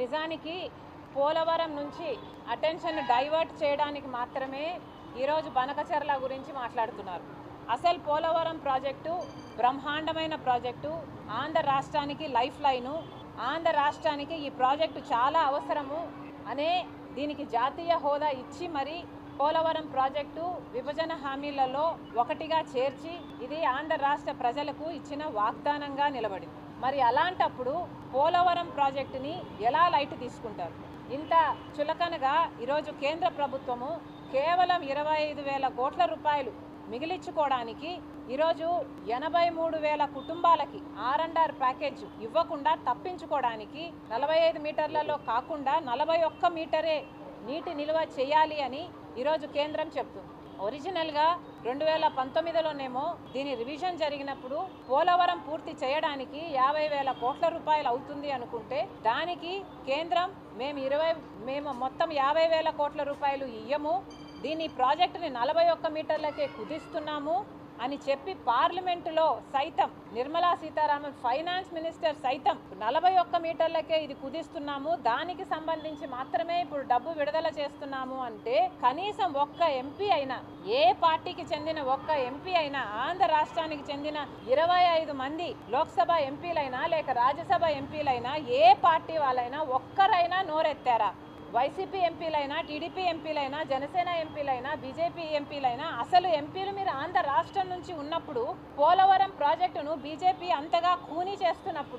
నిజానికి పోలవరం నుంచి attention divert చేయడానికి మాత్రమే ఈరోజు బనకచర్ల గురించి మాట్లాడుతున్నారు. అసలు పోలవరం ప్రాజెక్టు బ్రహ్మాండమైన ప్రాజెక్టు ఆంధ్ర రాష్ట్రానికి లైఫ్ లైను ఆంధ్ర రాష్ట్రానికి ఈ ప్రాజెక్టు చాలా అవసరము అనే దీనికి జాతీయ హోదా ఇచ్చి మరి పోలవరం ప్రాజెక్టు విభజన హామీలలో ఒకటిగా చేర్చి ఇది ఆంధ్ర రాష్ట్ర ప్రజలకు ఇచ్చిన వాగ్దానంగా నిలబడింది. మరి అలాంటప్పుడు పోలవరం ప్రాజెక్టుని ఎలా లైట్ తీసుకుంటారు? ఇంత చులకనగా ఈరోజు కేంద్ర ప్రభుత్వము కేవలం ఇరవై ఐదు వేల కోట్ల రూపాయలు మిగిలించుకోవడానికి ఈరోజు ఎనభై మూడు వేల కుటుంబాలకి ఆర్ అండ్ ఆర్ ప్యాకేజ్ ఇవ్వకుండా తప్పించుకోవడానికి నలభై ఐదు మీటర్లలో కాకుండా నలభై ఒక్క మీటరే నీటి నిల్వ చేయాలి అని ఈరోజు కేంద్రం చెప్తుంది. ఒరిజినల్గా రెండు వేల పంతొమ్మిదిలోనేమో దీని రివిజన్ జరిగినప్పుడు పోలవరం పూర్తి చేయడానికి యాభై వేల కోట్ల రూపాయలు అవుతుంది అనుకుంటే దానికి కేంద్రం మేము ఇరవై మేము మొత్తం యాభై వేల కోట్ల రూపాయలు ఇయ్యము. దీని ప్రాజెక్టుని నలభై ఒక్క మీటర్లకే కుదిస్తున్నాము అని చెప్పి పార్లమెంటులో సైతం నిర్మలా సీతారామన్ ఫైనాన్స్ మినిస్టర్ సైతం నలభై ఒక్క మీటర్లకే ఇది కుదిస్తున్నాము. దానికి సంబంధించి మాత్రమే ఇప్పుడు డబ్బు విడుదల చేస్తున్నాము అంటే కనీసం ఒక్క ఎంపీ అయినా ఏ పార్టీకి చెందిన ఒక్క ఎంపీ అయినా ఆంధ్ర రాష్ట్రానికి చెందిన ఇరవై ఐదు మంది లోక్సభ ఎంపీలైనా లేక రాజ్యసభ ఎంపీలైనా ఏ పార్టీ వాళ్ళైనా ఒక్కరైనా నోరెత్తారా? వైసీపీ ఎంపీలైనా టీడీపీ ఎంపీలైనా జనసేన ఎంపీలైనా బీజేపీ ఎంపీలైనా అసలు ఎంపీలు మీరు ఆంధ్ర రాష్ట్రం నుంచి ఉన్నప్పుడు పోలవరం ప్రాజెక్టును బీజేపీ అంతగా కూనీ చేస్తున్నప్పుడు